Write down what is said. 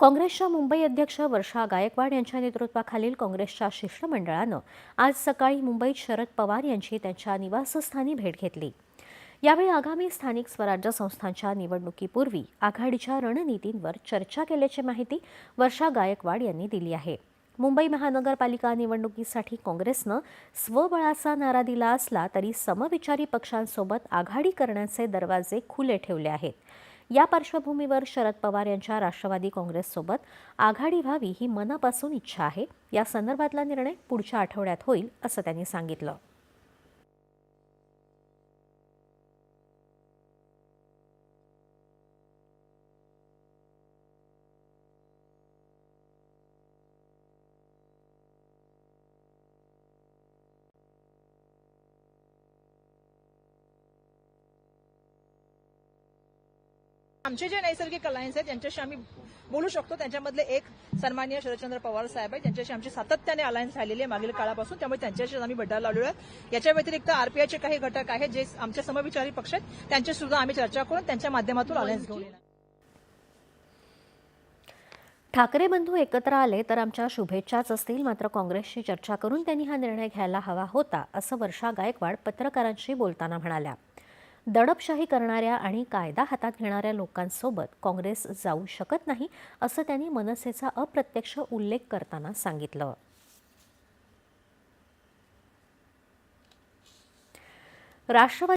काँग्रेसच्या मुंबई अध्यक्ष वर्षा गायकवाड यांच्या नेतृत्वाखालील काँग्रेसच्या शिष्टमंडळानं आज सकाळी मुंबईत शरद पवार यांची त्यांच्या निवासस्थानी भेट घेतली. यावेळी आगामी स्थानिक स्वराज्य संस्थांच्या निवडणुकीपूर्वी आघाडीच्या रणनीतींवर चर्चा केल्याची माहिती वर्षा गायकवाड यांनी दिली आहे. मुंबई महानगरपालिका निवडणुकीसाठी काँग्रेसनं स्वबळाचा नारा दिला असला तरी समविचारी पक्षांसोबत आघाडी करण्याचे दरवाजे खुले ठेवले आहेत. या पार्श्वभूमीवर शरद पवार यांच्या राष्ट्रवादी काँग्रेससोबत आघाडी व्हावी ही मनापासून इच्छा आहे. या संदर्भातला निर्णय पुढच्या आठवड्यात होईल असं त्यांनी सांगितलं. आमचे जे नैसर्गिक अलायन्स आहेत त्यांच्याशी आम्ही बोलू शकतो. त्यांच्यामधले एक सन्माननीय शरदचंद्र पवार साहेब आहेत. त्यांच्याशी आमची सातत्याने अलायन्स राहिलेली आहे मागील काळापासून. त्यामुळे त्यांच्याशी आम्ही बड्डा लावलेलो आहे. याच्या व्यतिरिक्त आरपीआयचे काही घटक आहेत जे आमच्या समविचारी पक्ष आहेत त्यांची सुद्धा आम्ही चर्चा करून त्यांच्या माध्यमातून अलायन्स घेऊन ठाकरे बंधू एकत्र आले तर आमच्या शुभेच्छाच असतील. मात्र काँग्रेसशी चर्चा करून त्यांनी हा निर्णय घ्यायला हवा होता असं वर्षा गायकवाड पत्रकारांशी बोलताना म्हणाल्या. दडपशाही करणाऱ्या आणि कायदा हातात घेणाऱ्या लोकांसोबत काँग्रेस जाऊ शकत नाही असं त्यांनी मनसेचा अप्रत्यक्ष उल्लेख करताना सांगितलं. राष्ट्रवादी